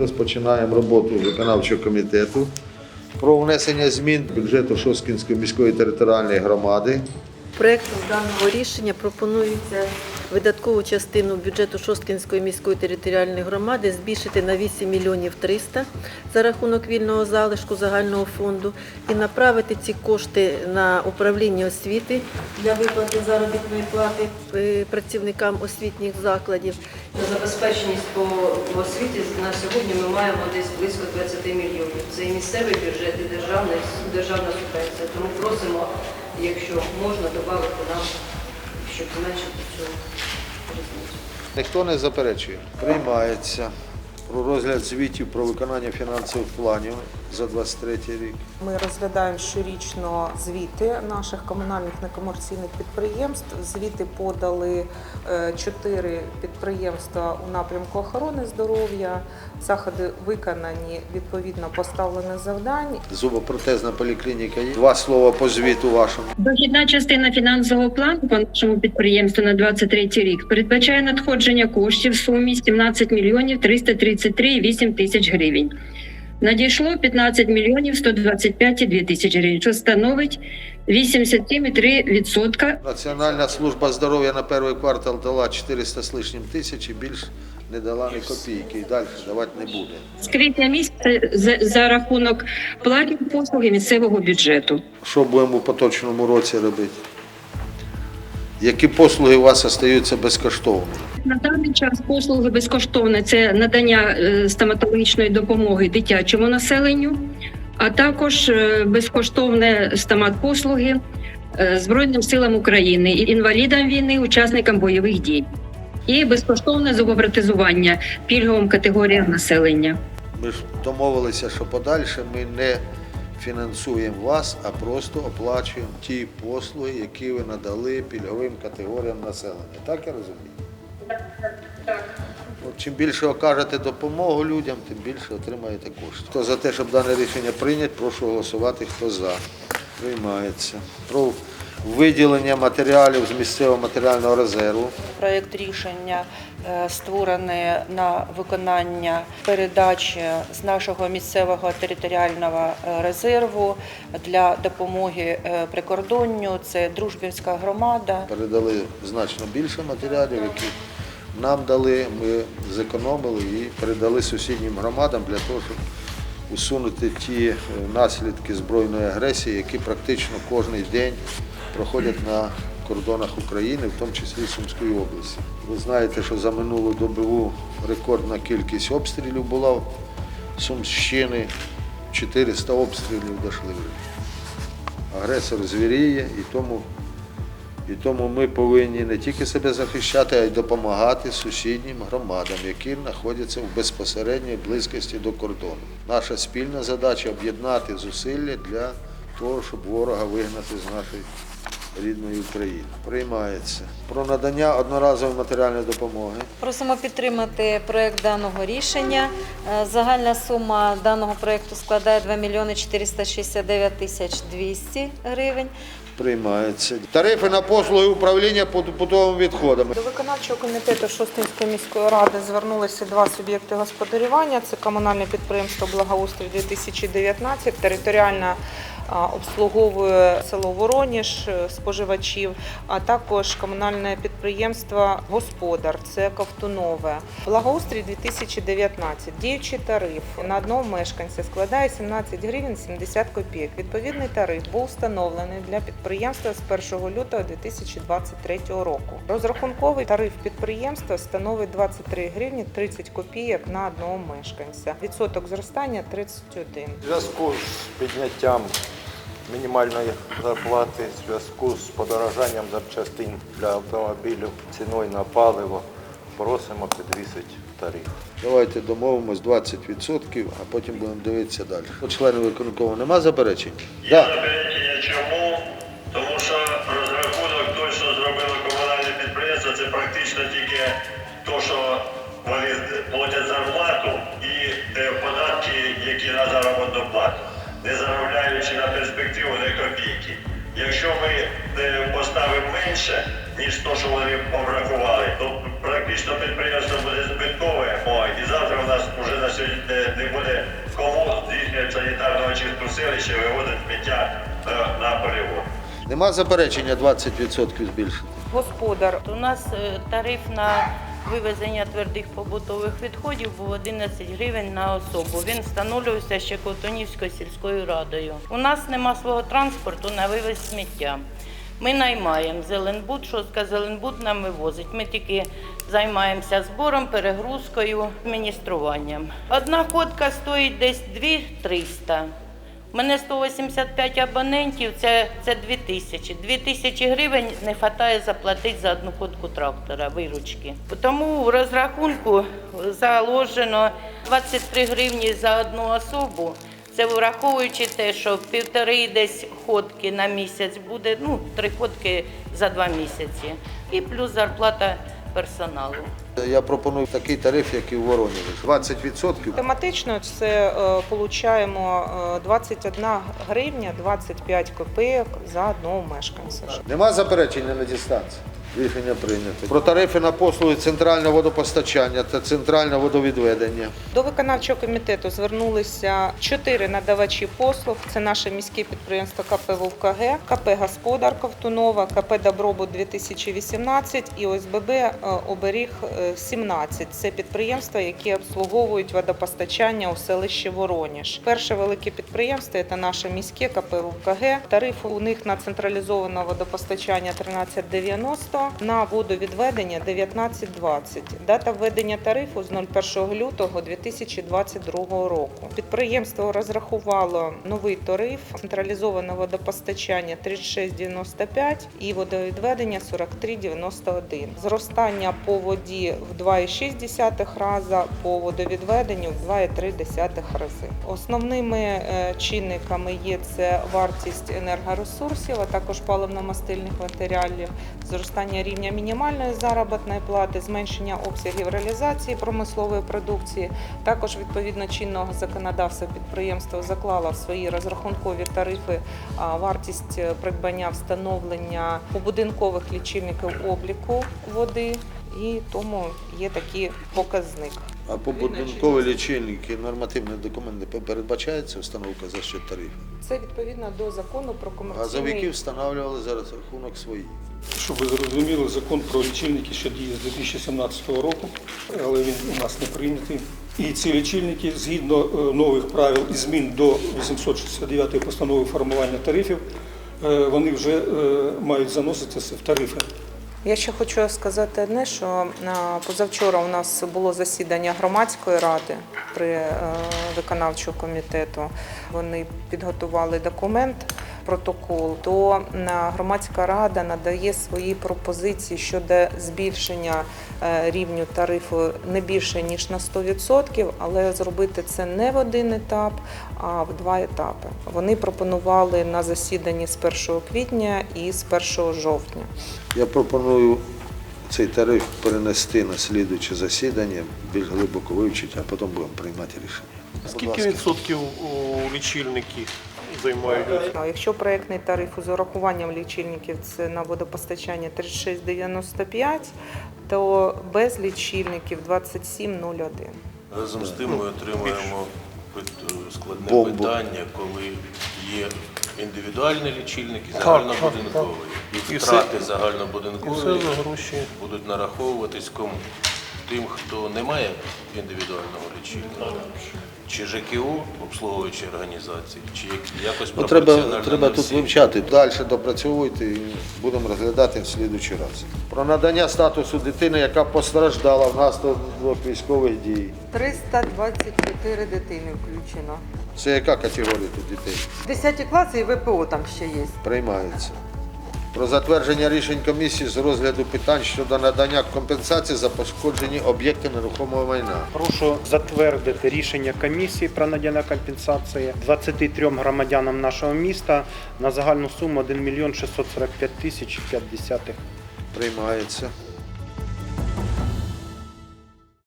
Розпочинаємо роботу виконавчого комітету про внесення змін бюджету Шосткінської міської територіальної громади. Проектом даного рішення пропонується видаткову частину бюджету Шосткінської міської територіальної громади збільшити на 8 мільйонів 300 за рахунок вільного залишку загального фонду і направити ці кошти на управління освіти для виплати заробітної плати е, працівникам освітніх закладів. На забезпеченість по в освіті на сьогодні ми маємо десь близько 20 мільйонів. Це і місцевий бюджет, і державна, державна субвенція. Тому просимо, якщо можна, додати нам, щоб зменшити цю різницю. Ніхто не заперечує. Приймається про розгляд звітів про виконання фінансових планів за 23 рік. Ми розглядаємо щорічно звіти наших комунальних некомерційних підприємств. Звіти подали е, чотири підприємства у напрямку охорони здоров'я. Заходи виконані відповідно поставлених завдань. Зубопротезна поліклініка є. Два слова по звіту вашому. Дохідна частина фінансового плану по нашому підприємству на 23 рік передбачає надходження коштів в сумі 17 мільйонів 333,8 тисяч гривень. Надійшло 15 мільйонів 125,2 тисячі гривень, що становить 87,3%. Національна служба здоров'я на перший квартал дала 400 з лишнім тисяч і більш не дала ні копійки. І далі давати не буде. З квітня місяця за, за рахунок платних послуги місцевого бюджету. Що будемо у поточному році робити? Які послуги у вас залишаються безкоштовними? На даний час послуги безкоштовні це надання е, стоматологічної допомоги дитячому населенню, а також е, безкоштовне стоматпослуги е, Збройним силам України, інвалідам війни, учасникам бойових дій, і безкоштовне зубопротезування пільговим категоріям населення. Ми ж домовилися, що подальше ми не фінансуємо вас, а просто оплачуємо ті послуги, які ви надали пільговим категоріям населення. Так я розумію? От чим більше окажете допомогу людям, тим більше отримаєте кошти. Хто за те, щоб дане рішення прийняти, прошу голосувати. Хто за? Приймається. Про виділення матеріалів з місцевого матеріального резерву. Проєкт рішення створений на виконання передачі з нашого місцевого територіального е, резерву для допомоги е, прикордонню. Це Дружбівська громада. передали значно більше матеріалів, які нам дали. Ми зекономили і передали сусіднім громадам для того, щоб усунути ті е, наслідки збройної агресії, які практично кожен день проходять на кордонах України, в тому числі Сумської області. Ви знаєте, що за минулу добову рекордна кількість обстрілів була в Сумщини. 400 обстрілів дійшли. Агресор звіріє і тому і тому ми повинні не тільки себе захищати, а й допомагати сусіднім громадам, які знаходяться в безпосередній близькості до кордону. Наша спільна задача об'єднати зусилля для того, щоб ворога вигнати з нашої рідної України. Приймається про надання одноразової матеріальної допомоги. Просимо підтримати проект даного рішення. Е, Загальна сума даного проекту складає 2 мільйони 469 тисяч 200 гривень. Приймається тарифи на послуги управління побутовими відходами. До виконавчого комітету Шостинської міської ради звернулися два суб'єкти господарювання. Це комунальне підприємство Благоустрій 2019, територіальна обслуговує село Вороніж е, споживачів, а також комунальне підприємство Господар, це Ковтунове. Благоустрій 2019. Діючий тариф на одного мешканця складає 17 гривень 70 копійок. Відповідний тариф був встановлений для підприємства з 1 лютого 2023 року. Розрахунковий тариф підприємства становить 23 гривні 30 копійок на одного мешканця. Відсоток зростання 31. В зв'язку з підняттям мінімальної зарплати, в зв'язку з подорожанням запчастин для автомобілів, ціною на паливо, просимо підвісити тариф. Давайте домовимось 20%, а потім будемо дивитися далі. У членів виконкому нема заперечень? Да. Заперечення чому? Менше, ніж то, що вони обрахували. То практично підприємство буде збиткове. О, і завтра у нас вже на сьогодні не, не буде кому здійснювати санітарно очистку селища, виводити сміття е, на полігон. Нема заперечення 20% збільшити. Господар У нас е, тариф на вивезення твердих побутових відходів був 11 гривень на особу. Він встановлювався ще Ковтунівською сільською радою. У нас нема свого транспорту на вивез сміття. Ми наймаємо Зеленбуд, шостка Зеленбуд нам вивозить. Ми тільки займаємося збором, перегрузкою, адмініструванням. Одна ходка стоїть десь 2-300. У мене 185 абонентів, це, це 2 тисячі. 2 тисячі гривень не вистачає заплатити за одну ходку трактора, виручки. Тому в розрахунку заложено 23 гривні за одну особу. Це враховуючи те, що півтори десь ходки на місяць буде, ну, три ходки за два місяці. І плюс зарплата персоналу. Я пропоную такий тариф, як і в Воронежі. 20% тематично це е, получаємо е, 21 гривня 25 копійок за одного мешканця. Нема заперечення на дистанції. Рішення прийнято. Про тарифи на послуги центрального водопостачання та центрального водовідведення. До виконавчого комітету звернулися чотири надавачі послуг. Це наше міське підприємство КП ВКГ, КП Господар Ковтунова, КП Добробут 2018 і ОСББ е, Оберіг е, 17. Це підприємства, які обслуговують водопостачання у селищі Вороніж. Перше велике підприємство це наше міське КП ВКГ. Тариф у них на централізоване водопостачання 1390, на водовідведення 1920. Дата введення тарифу з 01 лютого 2022 року. Підприємство розрахувало новий тариф, централізоване водопостачання 36,95 і водовідведення 43,91. Зростання по воді в 2,6 рази, по водовідведенню в 2,3 рази. Основними е, чинниками є це вартість енергоресурсів, а також паливно-мастильних матеріалів, зростання рівня мінімальної заробітної плати, зменшення обсягів реалізації промислової продукції. Також відповідно чинного законодавства підприємство заклало в свої розрахункові тарифи вартість е, придбання встановлення побудинкових лічильників обліку води. І тому є такий показник. А по будинкові лічильники нормативні документи передбачається установка за що тарифів. Це відповідно до закону про Газовики комерційний встановлювали за рахунок своїх. Щоб ви зрозуміли, закон про лічильники ще діє з 2017 року, але він у нас не прийнятий. І ці лічильники, згідно е, нових правил і змін до 869 постанови формування тарифів, е, вони вже е, мають заноситися в тарифи. Я ще хочу сказати одне, що позавчора у нас було засідання громадської ради при виконавчого комітету. Вони підготували документ, протокол. То громадська рада надає свої пропозиції щодо збільшення е, рівню тарифу не більше ніж на 100%, але зробити це не в один етап, а в два етапи. Вони пропонували на засіданні з 1 квітня і з 1 жовтня. Я пропоную цей тариф перенести на слідуюче засідання, більш глибоко вивчити, а потім будемо приймати рішення. Скільки відсотків у лічильники займають? Якщо проєктний тариф з урахуванням лічильників це на водопостачання 36,95, то без лічильників 27,01. Разом з тим ми отримуємо складне Бомбу. питання, коли є індивідуальні лічильники, загальнобудинкові. І І втрати загальнобудинкові будуть нараховуватись кому? Тим, хто не має індивідуального лічильника, чи ЖКУ, обслуговуючі організації, чи якось Ну, треба, треба на тут вивчати. Далі допрацьовуйте і будемо розглядати в слідуючий раз. Про надання статусу дитини, яка постраждала внаслідок військових дій. 324 дитини включено. Це яка категорія тут дітей? 10 класи і ВПО там ще є. Приймається. Про затвердження рішень комісії з розгляду питань щодо надання компенсації за пошкоджені об'єкти нерухомого майна. Прошу затвердити рішення комісії про надання компенсації 23 громадянам нашого міста на загальну суму 1 мільйон 645 тисяч 50. Приймається.